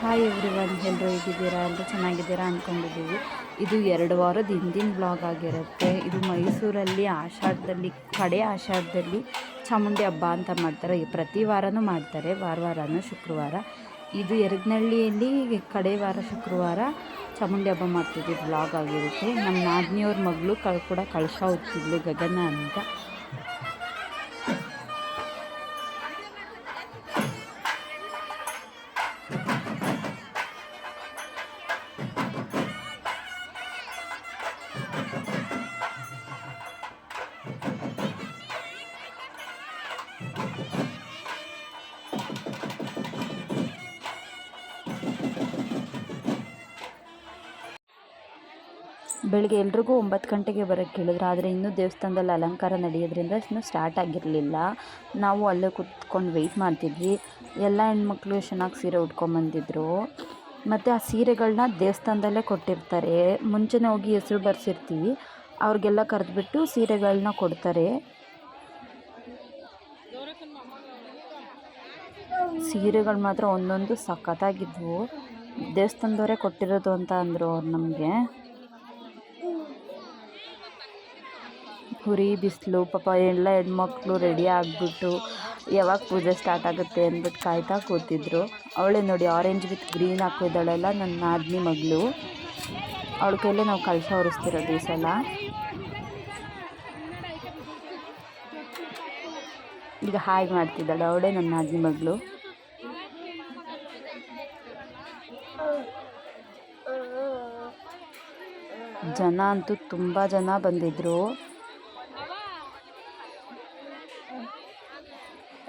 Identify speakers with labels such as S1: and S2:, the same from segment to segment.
S1: Hi every one ಎಲ್ಲರೂ ಹೇಗಿದ್ದೀರಾ? ಎಲ್ಲರೂ ಚೆನ್ನಾಗಿದ್ದೀರಾ ಅಂದ್ಕೊಂಡಿದ್ದೀವಿ ಇದು ಎರಡು ವಾರದ ಹಿಂದಿನ ಬ್ಲಾಗ್ ಆಗಿರುತ್ತೆ. ಇದು ಮೈಸೂರಲ್ಲಿ ಆಷಾಢದಲ್ಲಿ, ಕಡೆ ಆಷಾಢದಲ್ಲಿ ಚಾಮುಂಡಿ ಹಬ್ಬ ಅಂತ ಮಾಡ್ತಾರೆ. ಪ್ರತಿ ವಾರನೂ ಮಾಡ್ತಾರೆ. ವಾರ ವಾರನೂ ಶುಕ್ರವಾರ. ಇದು ಎರಗನಹಳ್ಳಿಯಲ್ಲಿ ಕಡೆ ವಾರ ಶುಕ್ರವಾರ ಚಾಮುಂಡಿ ಹಬ್ಬ ಮಾಡ್ತಿದ್ವಿ ಬ್ಲಾಗ್ ಆಗಿರುತ್ತೆ. ನಮ್ಮ ನಾದಿನಿಯವ್ರ ಮಗಳು ಕಳ್, ಕೂಡ ಕಳಶ ಹೋಗ್ತಿದ್ಲು ಗಗನ ಅಂತ. ಬೆಳಿಗ್ಗೆ ಎಲ್ರಿಗೂ ಒಂಬತ್ತು ಗಂಟೆಗೆ ಬರೋಕ್ಕೆ ಹೇಳಿದ್ರು ಆದರೆ ಇನ್ನೂ ದೇವಸ್ಥಾನದಲ್ಲಿ ಅಲಂಕಾರ ನಡೆಯೋದ್ರಿಂದ ಇನ್ನೂ ಸ್ಟಾರ್ಟ್ ಆಗಿರಲಿಲ್ಲ. ನಾವು ಅಲ್ಲೇ ಕುತ್ಕೊಂಡು ವೆಯ್ಟ್ ಮಾಡ್ತಿದ್ವಿ. ಎಲ್ಲ ಹೆಣ್ಮಕ್ಳು ಚೆನ್ನಾಗಿ ಸೀರೆ ಉಟ್ಕೊಂಬಂದಿದ್ರು ಮತ್ತು ಆ ಸೀರೆಗಳನ್ನ ದೇವಸ್ಥಾನದಲ್ಲೇ ಕೊಟ್ಟಿರ್ತಾರೆ. ಮುಂಚೆನೇ ಹೋಗಿ ಹೆಸರು ಬರ್ಸಿರ್ತೀವಿ. ಅವ್ರಿಗೆಲ್ಲ ಕರೆದ್ಬಿಟ್ಟು ಸೀರೆಗಳನ್ನ ಕೊಡ್ತಾರೆ. ಸೀರೆಗಳು ಮಾತ್ರ ಒಂದೊಂದು ಸಖತ್ತಾಗಿದ್ವು. ದೇವಸ್ಥಾನದವರೇ ಕೊಟ್ಟಿರೋದು ಅಂತ ಅಂದರು ಅವ್ರು ನಮಗೆ. ಹುರಿ ಬಿಸಿಲು, ಪಾಪ ಎಲ್ಲ ಹೆಣ್ಮಕ್ಳು ರೆಡಿ ಆಗಿಬಿಟ್ಟು ಯಾವಾಗ ಪೂಜೆ ಸ್ಟಾರ್ಟ್ ಆಗುತ್ತೆ ಅಂದ್ಬಿಟ್ಟು ಕಾಯ್ತಾ ಕೂತಿದ್ರು. ಅವಳೇ ನೋಡಿ ಆರೆಂಜ್ ವಿತ್ ಗ್ರೀನ್ ಹಾಕಿದ್ದಾಳೆಲ್ಲ ನನ್ನ ನಾದಿನಿ ಮಗಳು. ಅವಳ ಕೈಲೇ ನಾವು ಕಳಶ ಹೊರಿಸ್ತಿರೋದು ಈ ಸಲ. ಈಗ ಹಾಯ್ ಮಾಡ್ತಿದ್ದಾಳೆ ಅವಳೇ ನನ್ನ ನಾದಿನಿ ಮಗಳು. ಜನ ಅಂತೂ ತುಂಬ ಜನ ಬಂದಿದ್ದರು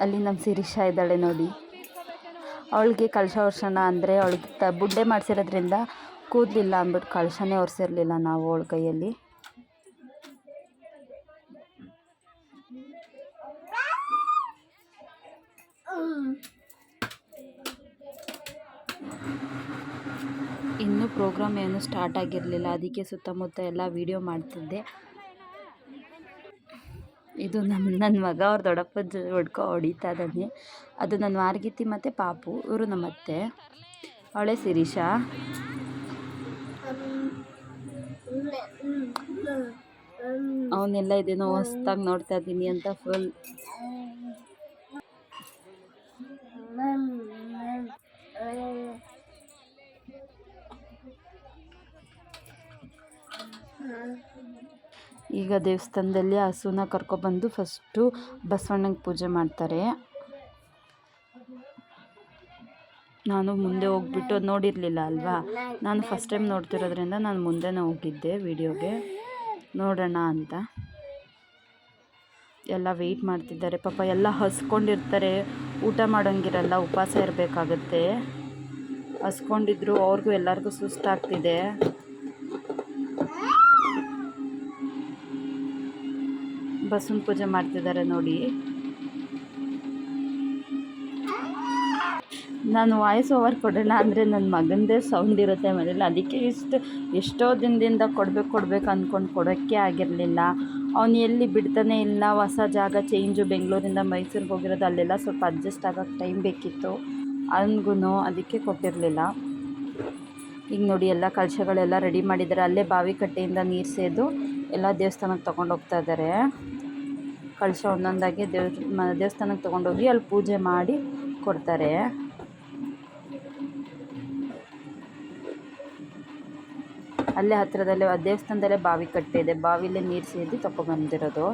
S1: ಅಲ್ಲಿ ನಮ್ಮ ಶಿರೀಷಾ ಇದ್ದಾಳೆ ನೋಡಿ. ಅವಳಿಗೆ ಕಳಶ ವರ್ಷಣ ಅಂದರೆ ಅವಳಿಗೆ ತ ಬುಡ್ಡೆ ಮಾಡಿಸಿರೋದ್ರಿಂದ ಕೂದಲಿಲ್ಲ ಅಂದ್ಬಿಟ್ಟು ಕಳಶನೇ ಒರೆಸಿರಲಿಲ್ಲ ನಾವು ಅವಳ ಕೈಯಲ್ಲಿ. ಇನ್ನೂ ಪ್ರೋಗ್ರಾಮ್ ಏನು ಸ್ಟಾರ್ಟ್ ಆಗಿರಲಿಲ್ಲ. ಅದಕ್ಕೆ ಸುತ್ತಮುತ್ತ ಎಲ್ಲ ವೀಡಿಯೋ ಮಾಡ್ತಿದ್ದೆ. ಇದು ನಮ್ಮ ನನ್ನ ಮಗ ಅವ್ರ ದೊಡ್ಡಪ್ಪದ ಒಡ್ಕೊ ಹೊಡಿತಾ ಇದ್ದಾನೆ ಅದು ನನ್ನ ವಾರ್ಗಿತಿ ಮತ್ತು ಪಾಪು. ಇವರು ನಮ್ಮ ಅತ್ತೆ. ಅವಳೆ ಶಿರೀಷಾ. ಅವನ್ನೆಲ್ಲ ಇದೇನೋ ಹೊಸ್ದಾಗಿ ನೋಡ್ತಾ ಇದ್ದೀನಿ ಅಂತ ಫುಲ್ ಈಗ ದೇವಸ್ಥಾನದಲ್ಲಿ ಹಸುನ ಕರ್ಕೊಬಂದು ಫಸ್ಟು ಬಸವಣ್ಣಗೆ ಪೂಜೆ ಮಾಡ್ತಾರೆ. ನಾನು ಮುಂದೆ ಹೋಗ್ಬಿಟ್ಟು ನೋಡಿರಲಿಲ್ಲ ಅಲ್ವಾ? ನಾನು ಫಸ್ಟ್ ಟೈಮ್ ನೋಡ್ತಿರೋದ್ರಿಂದ ನಾನು ಮುಂದೆನೇ ಹೋಗಿದ್ದೆ ವಿಡಿಯೋಗೆ. ನೋಡೋಣ ಅಂತ. ಎಲ್ಲ ವೆಯ್ಟ್ ಮಾಡ್ತಿದ್ದಾರೆ. ಪಾಪ ಎಲ್ಲ ಹಸ್ಕೊಂಡಿರ್ತಾರೆ. ಊಟ ಮಾಡೋಂಗಿರಲ್ಲ, ಉಪವಾಸ ಇರಬೇಕಾಗತ್ತೆ. ಹಸ್ಕೊಂಡಿದ್ರು ಅವ್ರಿಗೂ ಎಲ್ಲರಿಗೂ ಸುಸ್ತಾಗ್ತಿದೆ. ಬಸವನ ಪೂಜೆ ಮಾಡ್ತಿದ್ದಾರೆ ನೋಡಿ. ನಾನು ವಾಯ್ಸ್ ಓವರ್ ಕೊಡೋಣ ಅಂದರೆ ನನ್ನ ಮಗನದೇ ಸೌಂಡ್ ಇರುತ್ತೆ ಮನೇಲಿ. ಅದಕ್ಕೆ ಇಷ್ಟು, ಎಷ್ಟೋ ದಿನದಿಂದ ಕೊಡ್ಬೇಕು ಕೊಡ್ಬೇಕು ಅಂದ್ಕೊಂಡು ಕೊಡೋಕ್ಕೆ ಆಗಿರಲಿಲ್ಲ. ಅವನು ಎಲ್ಲಿ ಬಿಡ್ತಾನೆ ಇಲ್ಲ, ಹೊಸ ಜಾಗ ಚೇಂಜು ಬೆಂಗಳೂರಿಂದ ಮೈಸೂರಿಗೆ ಹೋಗಿರೋದು, ಅಲ್ಲೆಲ್ಲ ಸ್ವಲ್ಪ ಅಡ್ಜಸ್ಟ್ ಆಗೋಕ್ಕೆ ಟೈಮ್ ಬೇಕಿತ್ತು. ಅವನಿಗೂ ಅದಕ್ಕೆ ಕೊಟ್ಟಿರಲಿಲ್ಲ. ಈಗ ನೋಡಿ ಎಲ್ಲ ಕಲಶಗಳೆಲ್ಲ ರೆಡಿ ಮಾಡಿದ್ದಾರೆ. ಅಲ್ಲೇ ಬಾವಿ ಕಟ್ಟೆಯಿಂದ ನೀರು ಸೇದು ಎಲ್ಲ ದೇವಸ್ಥಾನಕ್ಕೆ ತೊಗೊಂಡು ಹೋಗ್ತಾ ಇದ್ದಾರೆ. ಕಳಶ ಒಂದೊಂದಾಗಿ ದೇವ್ ದೇವಸ್ಥಾನಕ್ಕೆ ತೊಗೊಂಡೋಗಿ ಅಲ್ಲಿ ಪೂಜೆ ಮಾಡಿ ಕೊಡ್ತಾರೆ. ಅಲ್ಲೇ ಹತ್ತಿರದಲ್ಲೇ ದೇವಸ್ಥಾನದಲ್ಲೇ ಬಾವಿ ಕಟ್ಟೆ ಇದೆ. ಬಾವಿಲೇ ನೀರು ಸೇದಿ ತೊಗೊಬಂದಿರೋದು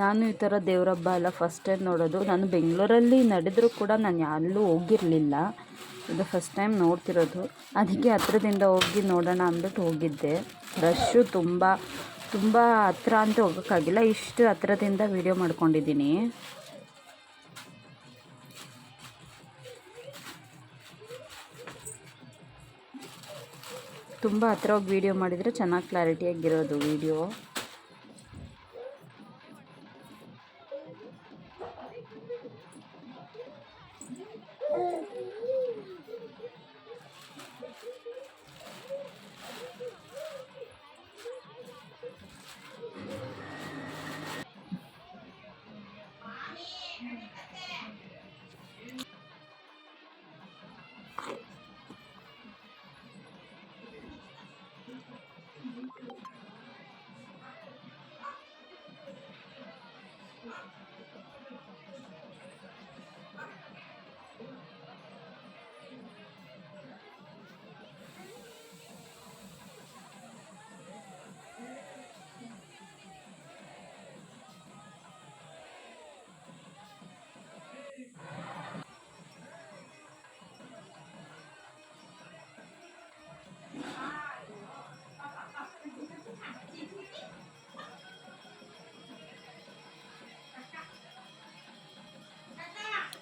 S1: ನಾನು ಈ ಥರ ದೇವ್ರ ಹಬ್ಬ ಎಲ್ಲ ಫಸ್ಟ್ ಟೈಮ್ ನೋಡೋದು. ನಾನು ಬೆಂಗಳೂರಲ್ಲಿ ನಡೆದರೂ ಕೂಡ ನಾನು ಎಲ್ಲೂ ಹೋಗಿರಲಿಲ್ಲ. ಇದು ಫಸ್ಟ್ ಟೈಮ್ ನೋಡ್ತಿರೋದು. ಅದಕ್ಕೆ ಹತ್ರದಿಂದ ಹೋಗಿ ನೋಡೋಣ ಅಂದ್ಬಿಟ್ಟು ಹೋಗಿದ್ದೆ. ರಶ್ಶು ತುಂಬ ತುಂಬ ಹತ್ರ ಅಂತ ಹೋಗೋಕ್ಕಾಗಿಲ್ಲ. ಇಷ್ಟು ಹತ್ರದಿಂದ ವೀಡಿಯೋ ಮಾಡ್ಕೊಂಡಿದ್ದೀನಿ. ತುಂಬ ಹತ್ರ ಹೋಗಿ ವೀಡಿಯೋ ಮಾಡಿದರೆ ಚೆನ್ನಾಗಿ ಕ್ಲಾರಿಟಿಯಾಗಿರೋದು ವೀಡಿಯೋ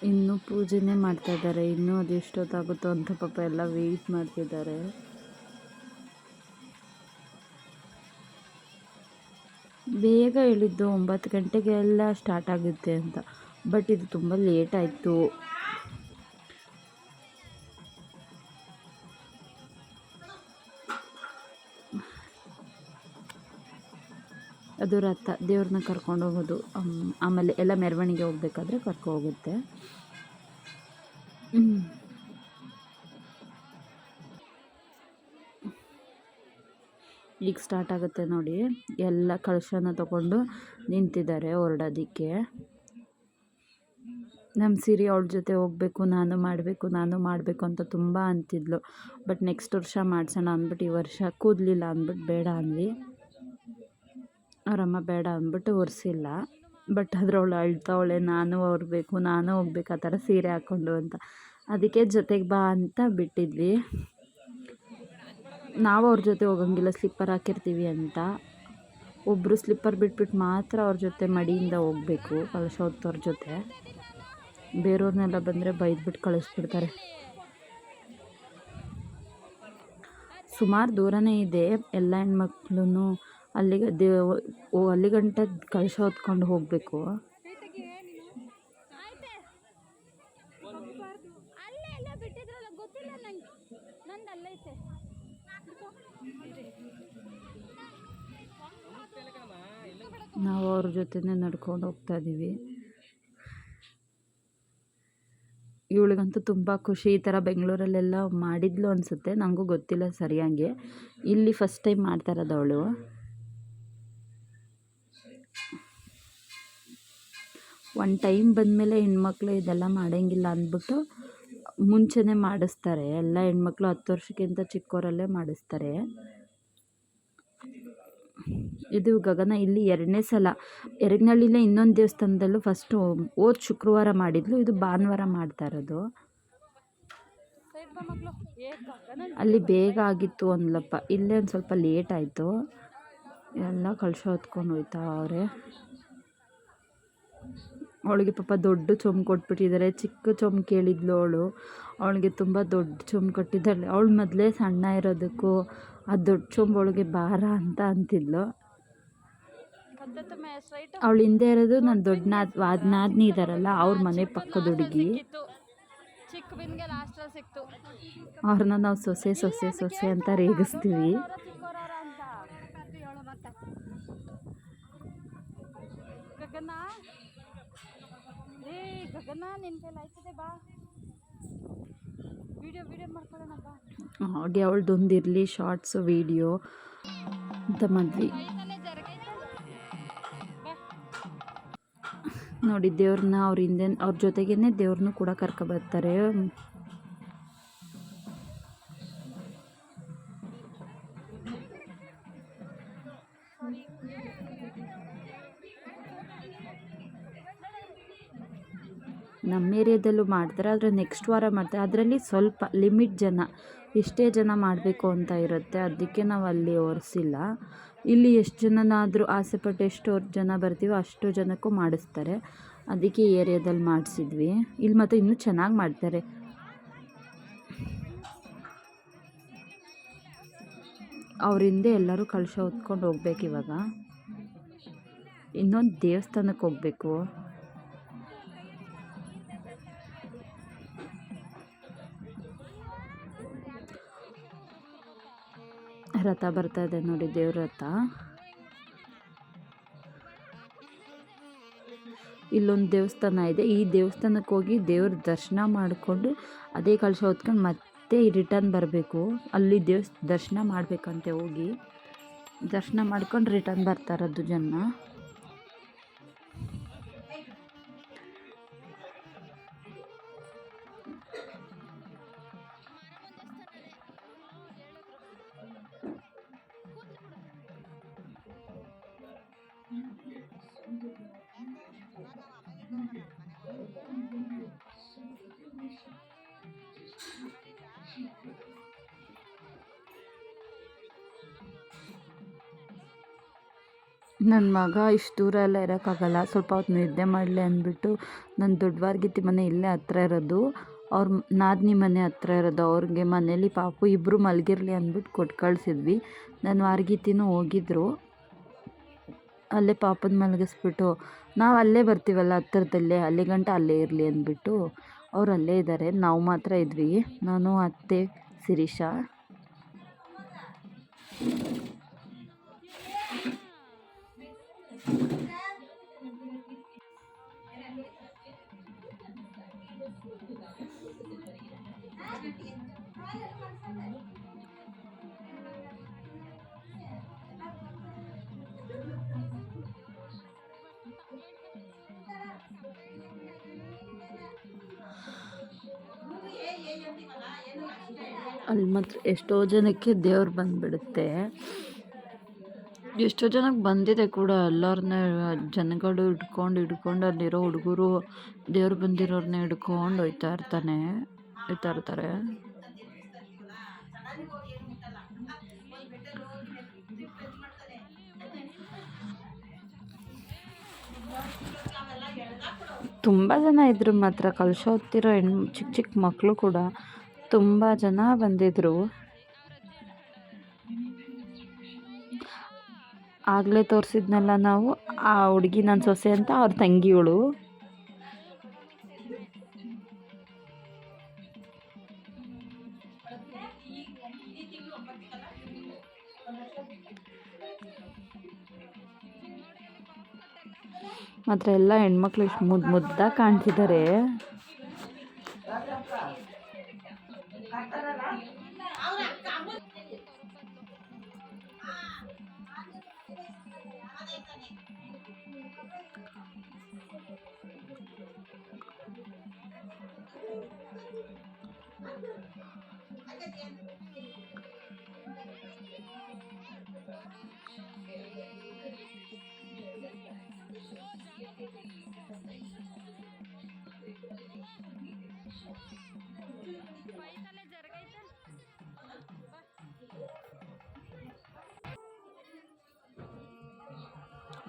S1: ಇನ್ನೂ ಪೂಜೆನೇ ಮಾಡ್ತಾ ಇದ್ದಾರೆ. ಇನ್ನೂ ಅದು ಎಷ್ಟೊತ್ತಾಗುತ್ತೋ ಅಂತ ಪಾಪ ಎಲ್ಲ ವೆಯ್ಟ್ ಮಾಡ್ತಿದ್ದಾರೆ. ಬೇಗ ಹೇಳಿದ್ದು ಒಂಬತ್ತು ಗಂಟೆಗೆ ಎಲ್ಲ ಸ್ಟಾರ್ಟ್ ಆಗುತ್ತೆ ಅಂತ. ಬಟ್ ಇದು ತುಂಬ ಲೇಟ್ ಆಯಿತು. ಅದು ರಥ, ದೇವ್ರನ್ನ ಕರ್ಕೊಂಡು ಹೋಗೋದು ಆಮೇಲೆ ಎಲ್ಲ ಮೆರವಣಿಗೆ ಹೋಗ್ಬೇಕಾದ್ರೆ ಕರ್ಕೊ ಹೋಗುತ್ತೆ. ಈಗ ಸ್ಟಾರ್ಟ್ ಆಗುತ್ತೆ ನೋಡಿ. ಎಲ್ಲ ಕಳಶನ ತಗೊಂಡು ನಿಂತಿದ್ದಾರೆ ಹೊರಡೋದಿಕ್ಕೆ. ನಮ್ಮ ಸಿರಿ ಅವಳ ಜೊತೆ ಹೋಗಬೇಕು, ನಾನು ಮಾಡಬೇಕು ನಾನು ಮಾಡಬೇಕು ಅಂತ ತುಂಬ ಅಂತಿದ್ಲು. ಬಟ್ ನೆಕ್ಸ್ಟ್ ವರ್ಷ ಮಾಡಿಸೋಣ ಅಂದ್ಬಿಟ್ಟು ಈ ವರ್ಷ ಕೂದಲಿಲ್ಲ ಅಂದ್ಬಿಟ್ಟು ಬೇಡ ಅಂದ್ವಿ ಅವರಮ್ಮ ಬೇಡ ಅಂದ್ಬಿಟ್ಟು ಒರೆಸಿಲ್ಲ. ಬಟ್ ಅದ್ರವಳು ಅಳ್ತಾವಳೆ ನಾನು ಹೊರಬೇಕು ನಾನು ಹೋಗ್ಬೇಕು, ಆ ಥರ ಸೀರೆ ಹಾಕ್ಕೊಂಡು ಅಂತ. ಅದಕ್ಕೆ ಜೊತೆಗೆ ಬಾ ಅಂತ ಬಿಟ್ಟಿದ್ವಿ. ನಾವು ಅವ್ರ ಜೊತೆ ಹೋಗಂಗಿಲ್ಲ, ಸ್ಲಿಪ್ಪರ್ ಹಾಕಿರ್ತೀವಿ ಅಂತ. ಒಬ್ಬರು ಸ್ಲಿಪ್ಪರ್ ಬಿಟ್ಬಿಟ್ಟು ಮಾತ್ರ ಅವ್ರ ಜೊತೆ ಮಡಿಯಿಂದ ಹೋಗಬೇಕು ಕಳಿಸೋದ್ರ ಜೊತೆ. ಬೇರೆಯವ್ರನ್ನೆಲ್ಲ ಬಂದರೆ ಬೈದ್ಬಿಟ್ಟು ಕಳಿಸ್ಬಿಡ್ತಾರೆ. ಸುಮಾರು ದೂರನೇ ಇದೆ, ಎಲ್ಲ ಹೆಣ್ಮಕ್ಳು ಅಲ್ಲಿಗೆ ದೇ ಓ ಅಲ್ಲಿ ಗಂಟೆ ಕಳಶ ಹೊತ್ಕೊಂಡು ಹೋಗಬೇಕು. ನಾವು ಅವ್ರ ಜೊತೆನೇ ನಡ್ಕೊಂಡು ಹೋಗ್ತಾ ಇದ್ದೀವಿ. ಇವಳಿಗಂತೂ ತುಂಬ ಖುಷಿ ಈ ಥರ ಬೆಂಗಳೂರಲ್ಲೆಲ್ಲ ಮಾಡಿದ್ಲು ಅನಿಸುತ್ತೆ. ನನಗೂ ಗೊತ್ತಿಲ್ಲ ಸರಿಯಾಗಿ. ಇಲ್ಲಿ ಫಸ್ಟ್ ಟೈಮ್ ಮಾಡ್ತಾ ಇರೋದು ಅವಳು. ಒನ್ ಟೈಮ್ ಬಂದಮೇಲೆ ಹೆಣ್ಮಕ್ಳು ಇದೆಲ್ಲ ಮಾಡೋಂಗಿಲ್ಲ ಅಂದ್ಬಿಟ್ಟು ಮುಂಚೆನೇ ಮಾಡಿಸ್ತಾರೆ. ಎಲ್ಲ ಹೆಣ್ಮಕ್ಳು ಹತ್ತು ವರ್ಷಕ್ಕಿಂತ ಚಿಕ್ಕವರಲ್ಲೇ ಮಾಡಿಸ್ತಾರೆ. ಇದು ಗಗನ ಇಲ್ಲಿ ಎರಡನೇ ಸಲ. ಎರಡನಳ್ಳಿಲೇ ಇನ್ನೊಂದು ದೇವಸ್ಥಾನದಲ್ಲೂ ಫಸ್ಟು ಓದ್ ಶುಕ್ರವಾರ ಮಾಡಿದ್ಲು. ಇದು ಭಾನುವಾರ ಮಾಡ್ತಾ ಇರೋದು. ಅಲ್ಲಿ ಬೇಗ ಆಗಿತ್ತು ಅಂದ್ಲಪ್ಪ. ಇಲ್ಲೇ ಒಂದು ಸ್ವಲ್ಪ ಲೇಟ್ ಆಯಿತು. ಎಲ್ಲ ಕಳ್ಸೋ ಹೊತ್ಕೊಂಡು ಹೋಯ್ತಾ ಅವರೇ. ಅವಳಿಗೆ ಪಾಪ ದೊಡ್ಡ ಚೊಂಬು ಕೊಟ್ಬಿಟ್ಟಿದ್ದಾರೆ ಚಿಕ್ಕ ಚೊಂಬು ಕೇಳಿದ್ಲು ಅವಳು. ಅವಳಿಗೆ ತುಂಬ ದೊಡ್ಡ ಚೊಂಬು ಕೊಟ್ಟಿದ್ದಾಳೆ ಅವಳು ಮೊದಲೇ ಸಣ್ಣ ಇರೋದಕ್ಕೂ ಆ ದೊಡ್ಡ ಚೊಂಬು ಅವಳಿಗೆ ಭಾರ ಅಂತ ಅಂತಿದ್ಲು. ಅವಳು ಹಿಂದೆ ಇರೋದು ನನ್ನ ದೊಡ್ಡ ನಾದ್ ವಾದ ನಾದ್ನಿ ಇದ್ದಾರಲ್ಲ ಅವ್ರ ಮನೆ ಪಕ್ಕದ ಹುಡುಗಿ. ಅವ್ರನ್ನ ನಾವು ಸೊಸೆ ಸೊಸೆ ಸೊಸೆ ಅಂತ ರೇಗಿಸ್ತೀವಿ.
S2: ಗಗನ ನಿನ್ ಕೈಲಿ ಬಾ.
S1: ಅವಳದೊಂದು ಇರಲಿ ಶಾರ್ಟ್ಸ್ ವೀಡಿಯೋ ಅಂತ ಮಾಡಿದ್ವಿ ನೋಡಿ, ದೇವ್ರನ್ನ ಅವ್ರ ಹಿಂದೆ ಅವ್ರ ಜೊತೆಗೇನೆ ದೇವ್ರನ್ನೂ ಕೂಡ ಕರ್ಕೊಬರ್ತಾರೆ ನಮ್ಮ ಏರಿಯಾದಲ್ಲೂ ಮಾಡ್ತಾರೆ, ಆದರೆ ನೆಕ್ಸ್ಟ್ ವಾರ ಮಾಡ್ತಾರೆ. ಅದರಲ್ಲಿ ಸ್ವಲ್ಪ ಲಿಮಿಟ್ ಜನ ಇಷ್ಟೇ ಜನ ಮಾಡಬೇಕು ಅಂತ ಇರುತ್ತೆ ಅದಕ್ಕೆ ನಾವು ಅಲ್ಲಿ ಒರೆಸಿಲ್ಲ. ಇಲ್ಲಿ ಎಷ್ಟು ಜನನಾದರೂ ಆಸೆಪಟ್ಟು ಎಷ್ಟು ಜನ ಬರ್ತೀವೋ ಅಷ್ಟು ಜನಕ್ಕೂ ಮಾಡಿಸ್ತಾರೆ. ಅದಕ್ಕೆ ಏರಿಯಾದಲ್ಲಿ ಮಾಡಿಸಿದ್ವಿ. ಇಲ್ಲಿ ಮತ್ತು ಇನ್ನೂ ಚೆನ್ನಾಗಿ ಮಾಡ್ತಾರೆ. ಅವರಿಂದ ಎಲ್ಲರೂ ಕಳಶ ಹೊತ್ಕೊಂಡು ಹೋಗ್ಬೇಕು ಇವಾಗ. ಇನ್ನೊಂದು ದೇವಸ್ಥಾನಕ್ಕೆ ಹೋಗಬೇಕು. ರಥ ಬರ್ತಾ ಇದೆ ನೋಡಿ ದೇವ್ರ ರಥ. ಇಲ್ಲೊಂದು ದೇವಸ್ಥಾನ ಇದೆ. ಈ ದೇವಸ್ಥಾನಕ್ಕೆ ಹೋಗಿ ದೇವ್ರ ದರ್ಶನ ಮಾಡಿಕೊಂಡು ಅದೇ ಕಳಶ ಹೊತ್ಕೊಂಡು ಮತ್ತೆ ರಿಟರ್ನ್ ಬರಬೇಕು. ಅಲ್ಲಿ ದೇವಸ್ ದರ್ಶನ ಮಾಡಬೇಕಂತೆ ಹೋಗಿ. ದರ್ಶನ ಮಾಡ್ಕೊಂಡು ರಿಟರ್ನ್ ಬರ್ತಾರದು ಜನ. ನನ್ನ ಮಗ ಇಷ್ಟು ದೂರ ಎಲ್ಲ ಇರೋಕ್ಕಾಗಲ್ಲ. ಸ್ವಲ್ಪ ಹೊತ್ತು ನಿದ್ದೆ ಮಾಡಲಿ ಅಂದ್ಬಿಟ್ಟು ನನ್ನ ದೊಡ್ಡವಾರ್ಗಿತ್ತಿ ಮನೆ ಇಲ್ಲೇ ಹತ್ರ ಇರೋದು. ಅವ್ರ ನಾದಿನಿ ಮನೆ ಹತ್ರ ಇರೋದು. ಅವ್ರಿಗೆ ಮನೇಲಿ ಪಾಪು ಇಬ್ಬರು ಮಲಗಿರ್ಲಿ ಅಂದ್ಬಿಟ್ಟು ಕೊಟ್ಟು ಕಳಿಸಿದ್ವಿ. ನನ್ನ ವಾರ್ಗಿತ್ತಿನೂ ಹೋಗಿದ್ರು. ಅಲ್ಲೇ ಪಾಪದ ಮಲಗಿಸ್ಬಿಟ್ಟು ನಾವು ಅಲ್ಲೇ ಬರ್ತೀವಲ್ಲ ಹತ್ತಿರದಲ್ಲೇ, ಅಲ್ಲಿ ಗಂಟ ಅಲ್ಲೇ ಇರಲಿ ಅಂದ್ಬಿಟ್ಟು ಅವ್ರು ಅಲ್ಲೇ ಇದ್ದಾರೆ. ನಾವು ಮಾತ್ರ ಇದ್ವಿ. ನಾನು, ಅತ್ತೆ, ಶಿರೀಷಾ. ಅಲ್ಲಿ ಮಾತ್ರ ಎಷ್ಟೋ ಜನಕ್ಕೆ ದೇವ್ರು ಬಂದುಬಿಡುತ್ತೆ. ಎಷ್ಟೋ ಜನಕ್ಕೆ ಬಂದಿದೆ ಕೂಡ ಎಲ್ಲರನ್ನ ಜನಗಳು ಹಿಡ್ಕೊಂಡು ಹಿಡ್ಕೊಂಡು ಅಲ್ಲಿರೋ ಹುಡುಗರು ದೇವ್ರು ಬಂದಿರೋರನ್ನ ಹಿಡ್ಕೊಂಡು ಹೋಯ್ತಾ ಇರ್ತಾನೆ, ಹೋಯ್ತಾ ಇರ್ತಾರೆ. ತುಂಬ ಜನ ಇದ್ರು ಮಾತ್ರ. ಕಲಶ ಹೆಣ್ಣು ಚಿಕ್ಕ ಚಿಕ್ಕ ಮಕ್ಕಳು ಕೂಡ ತುಂಬ ಜನ ಬಂದಿದ್ದರು ಆಗಲೇ ತೋರಿಸಿದ್ನಲ್ಲ ನಾವು, ಆ ಹುಡುಗಿ ನನ್ನ ಸೊಸೆ ಅಂತ ಅವ್ರ ತಂಗಿಗಳು ಮಾತ್ರ ಎಲ್ಲ ಹೆಣ್ಮಕ್ಳು ಇಷ್ಟು ಮುದ್ದು ಮುದ್ದಾಗಿ ಕಾಣ್ತಿದ್ದಾರೆ.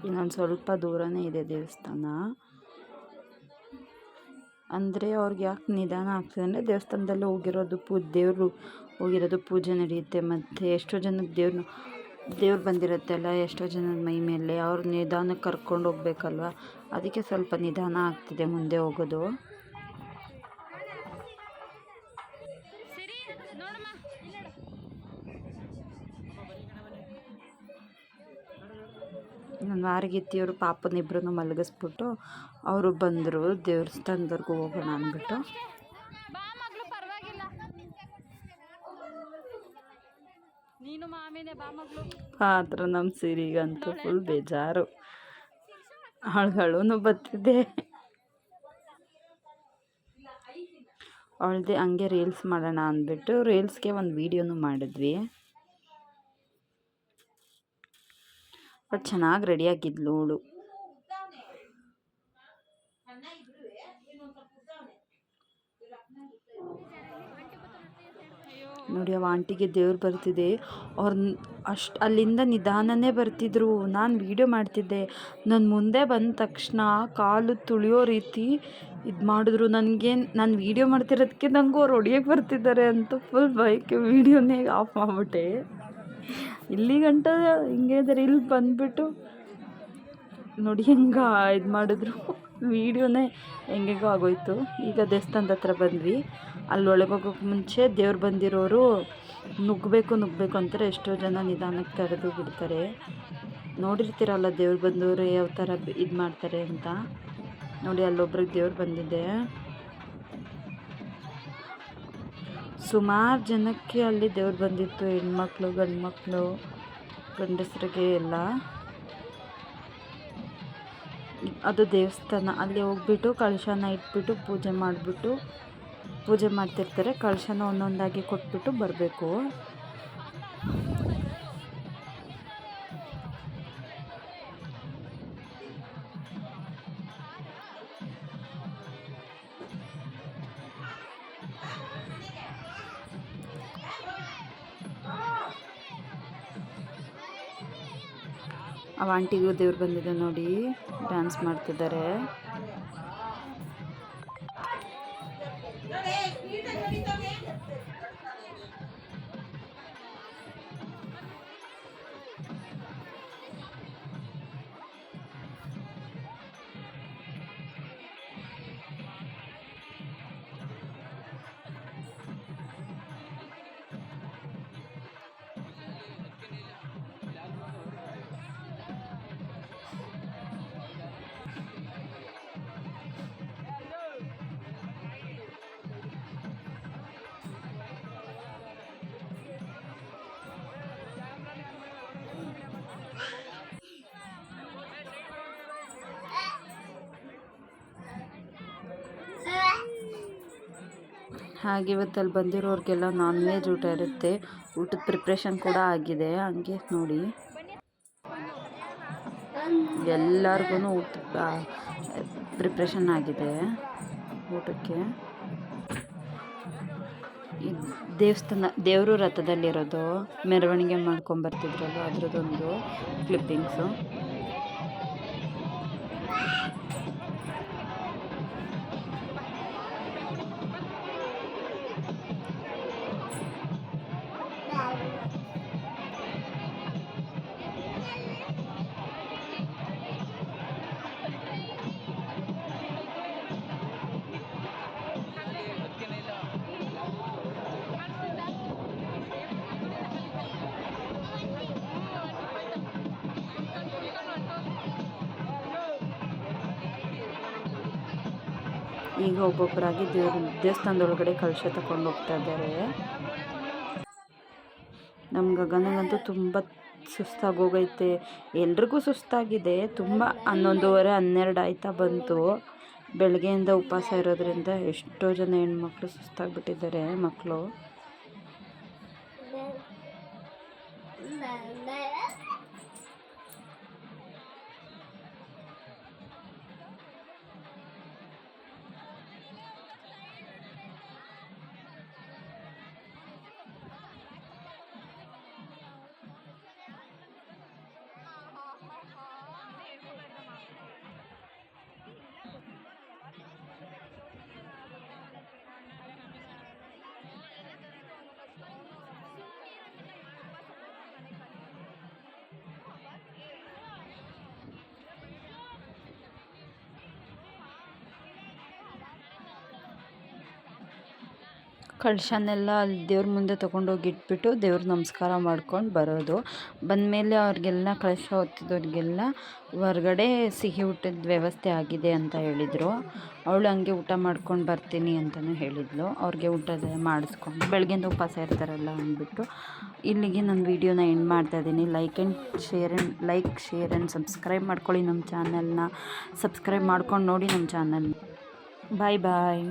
S1: ಇನ್ನೊಂದು ಸ್ವಲ್ಪ ದೂರನೇ ಇದೆ ದೇವಸ್ಥಾನ. ಅಂದರೆ ಅವ್ರಿಗೆ ಯಾಕೆ ನಿಧಾನ ಆಗ್ತದೆ? ಅಂದರೆ ದೇವಸ್ಥಾನದಲ್ಲಿ ಹೋಗಿರೋದು ಪೂ, ದೇವರು ಹೋಗಿರೋದು ಪೂಜೆ ನಡೆಯುತ್ತೆ, ಮತ್ತು ಎಷ್ಟೋ ಜನಕ್ಕೆ ದೇವ್ರನ್ನ ದೇವ್ರು ಬಂದಿರುತ್ತಲ್ಲ ಎಷ್ಟೋ ಜನದ ಮೈ ಮೇಲೆ. ಅವ್ರು ನಿಧಾನಕ್ಕೆ ಕರ್ಕೊಂಡು ಹೋಗ್ಬೇಕಲ್ವ? ಅದಕ್ಕೆ ಸ್ವಲ್ಪ ನಿಧಾನ ಆಗ್ತಿದೆ ಮುಂದೆ ಹೋಗೋದು
S2: ಸರಿ ನೋಡಮ್ಮ
S1: ನನ್ನ ವಾರಗಿತ್ತಿಯವರು ಪಾಪನಿಬ್ಬರನ್ನು ಮಲಗಿಸ್ಬಿಟ್ಟು ಅವರು ಬಂದರು ದೇವಸ್ಥಾನದವರೆಗೂ ಹೋಗೋಣ ಅಂದ್ಬಿಟ್ಟು.
S2: ಆದ್ರೆ
S1: ಆ ಥರ ನಮ್ಮ ಸಿರಿಗಂತೂ ಫುಲ್ ಬೇಜಾರು. ಅವಳುಗಳೂ ಬತ್ತಿದೆ ಅವಳದೇ ಹಂಗೆ ರೀಲ್ಸ್ ಮಾಡೋಣ ಅಂದ್ಬಿಟ್ಟು ರೀಲ್ಸ್ಗೆ ಒಂದು ವೀಡಿಯೋನು ಮಾಡಿದ್ವಿ. ಬಟ್ ಚೆನ್ನಾಗಿ ರೆಡಿಯಾಗಿದ್ಲು ಅವಳು. ನೋಡಿ ಅವ ಆಂಟಿಗೆ ದೇವ್ರು ಬರ್ತಿದೆ. ಅವ್ರ ಅಷ್ಟು ಅಲ್ಲಿಂದ ನಿಧಾನನೇ ಬರ್ತಿದ್ರು. ನಾನು ವೀಡಿಯೋ ಮಾಡ್ತಿದ್ದೆ. ನನ್ನ ಮುಂದೆ ಬಂದ ತಕ್ಷಣ ಕಾಲು ತುಳಿಯೋ ರೀತಿ ಇದು ಮಾಡಿದ್ರು. ನನಗೆ ನಾನು ವೀಡಿಯೋ ಮಾಡ್ತಿರೋದಕ್ಕೆ ನನಗೂ ಅವ್ರು ಹೊಡಿಯೋಕ್ಕೆ ಬರ್ತಿದ್ದಾರೆ ಅಂತ ಫುಲ್ ಬೈಕ್ ವೀಡಿಯೋನೇ ಆಫ್ ಮಾಡಿಬಿಟ್ಟೆ. ಇಲ್ಲಿ ಗಂಟ ಹಿಂಗೆ ಇದ್ದಾರೆ ಇಲ್ಲಿ ಬಂದುಬಿಟ್ಟು ನೋಡಿ ಹೆಂಗೆ ಇದು ಮಾಡಿದ್ರು. ವೀಡಿಯೋನೇ ಹೆಂಗೆಗೋ ಆಗೋಯ್ತು. ಈಗ ದೇವಸ್ಥಾನದ ಹತ್ರ ಬಂದ್ವಿ. ಅಲ್ಲಿ ಹೋಗೋಕೆ ಮುಂಚೆ ದೇವ್ರು ಬಂದಿರೋರು ನುಗ್ಗಬೇಕು ನುಗ್ಗಬೇಕು ಅಂತಾರೆ. ಎಷ್ಟೋ ಜನ ನಿಧಾನಕ್ಕೆ ಕರೆದು ಬಿಡ್ತಾರೆ. ನೋಡಿರ್ತೀರಲ್ಲ ದೇವ್ರು ಬಂದವರು ಯಾವ ಥರ ಇದು ಮಾಡ್ತಾರೆ ಅಂತ. ನೋಡಿ ಅಲ್ಲೊಬ್ರಿಗೆ ದೇವ್ರು ಬಂದಿದೆ. ಸುಮಾರು ಜನಕ್ಕೆ ಅಲ್ಲಿ ದೇವ್ರು ಬಂದಿತ್ತು, ಹೆಣ್ಮಕ್ಳು ಗಂಡು ಮಕ್ಕಳು ಗಂಡಸರಿಗೆ ಎಲ್ಲ. ಅದು ದೇವಸ್ಥಾನ. ಅಲ್ಲಿ ಹೋಗ್ಬಿಟ್ಟು ಕಳಶನ ಇಟ್ಬಿಟ್ಟು ಪೂಜೆ ಮಾಡಿಬಿಟ್ಟು ಪೂಜೆ ಮಾಡ್ತಿರ್ತಾರೆ. ಕಳಶನ ಒಂದೊಂದಾಗಿ ಕೊಟ್ಬಿಟ್ಟು ಬರಬೇಕು. ಆಂಟಿಗೂ ದೇವ್ರು ಬಂದಿದೆ ನೋಡಿ ಡ್ಯಾನ್ಸ್ ಮಾಡ್ತಿದ್ದಾರೆ. ಹಾಗೆ ಇವತ್ತಲ್ಲಿ ಬಂದಿರೋರಿಗೆಲ್ಲ ನಾನ್ ವೆಜ್ ಊಟ ಇರುತ್ತೆ. ಊಟದ ಪ್ರಿಪ್ರೇಷನ್ ಕೂಡ ಆಗಿದೆ. ಹಂಗೆ ನೋಡಿ. ಎಲ್ಲರಿಗೂ ಊಟ ಪ್ರಿಪ್ರೇಷನ್ ಆಗಿದೆ ಊಟಕ್ಕೆ. ದೇವಸ್ಥಾನ, ದೇವರು ರಥದಲ್ಲಿರೋದು. ಮೆರವಣಿಗೆ ಮಾಡ್ಕೊಂಬರ್ತಿದ್ರಲ್ವ ಅದರದ್ದೊಂದು ಕ್ಲಿಪ್ಪಿಂಗ್ಸು ಈಗ ಒಬ್ಬೊಬ್ಬರಾಗಿ ದೇವ್ರ ದೇವಸ್ಥಾನದೊಳಗಡೆ ಕಲಶ ತಗೊಂಡು ಹೋಗ್ತಾ ಇದ್ದಾರೆ ನಮ್ಮ ಗಗನಗಂತೂ ತುಂಬ ಸುಸ್ತಾಗೋಗೈತೆ ಎಲ್ರಿಗೂ ಸುಸ್ತಾಗಿದೆ ತುಂಬ ಹನ್ನೊಂದುವರೆ ಹನ್ನೆರಡು ಆಯ್ತಾ ಬಂತು ಬೆಳಗ್ಗೆಯಿಂದ ಉಪವಾಸ ಇರೋದ್ರಿಂದ ಎಷ್ಟೋ ಜನ ಹೆಣ್ಮಕ್ಳು ಸುಸ್ತಾಗ್ಬಿಟ್ಟಿದ್ದಾರೆ ಮಕ್ಕಳು ಕಳಶನೆಲ್ಲ ಅಲ್ಲಿ ದೇವ್ರ ಮುಂದೆ ತೊಗೊಂಡೋಗಿ ಇಟ್ಬಿಟ್ಟು ದೇವ್ರ ನಮಸ್ಕಾರ ಮಾಡ್ಕೊಂಡು ಬರೋದು. ಬಂದಮೇಲೆ ಅವ್ರಿಗೆಲ್ಲ ಕಳಶ ಹೊತ್ತಿದವ್ರಿಗೆಲ್ಲ ಹೊರ್ಗಡೆ ಸಿಹಿ ಊಟದ ವ್ಯವಸ್ಥೆ ಆಗಿದೆ ಅಂತ ಹೇಳಿದರು. ಅವಳು ಹಂಗೆ ಊಟ ಮಾಡ್ಕೊಂಡು ಬರ್ತೀನಿ ಅಂತಲೂ ಹೇಳಿದ್ಲು. ಅವ್ರಿಗೆ ಊಟದ ಮಾಡಿಸ್ಕೊಂಡು ಬೆಳಗ್ಗೆಯಿಂದ ಉಪವಾಸ ಇರ್ತಾರಲ್ಲ ಅಂದ್ಬಿಟ್ಟು ಇಲ್ಲಿಗೆ ನನ್ನ ವೀಡಿಯೋನ ಎಂಡ್ ಮಾಡ್ತಾ ಇದ್ದೀನಿ. Like and share and like share and subscribe ಮಾಡ್ಕೊಳ್ಳಿ ನಮ್ಮ ಚಾನಲ್ನ. ಸಬ್ಸ್ಕ್ರೈಬ್ ಮಾಡ್ಕೊಂಡು ನೋಡಿ ನಮ್ಮ ಚಾನಲ್ ಬಾಯ್ ಬಾಯ್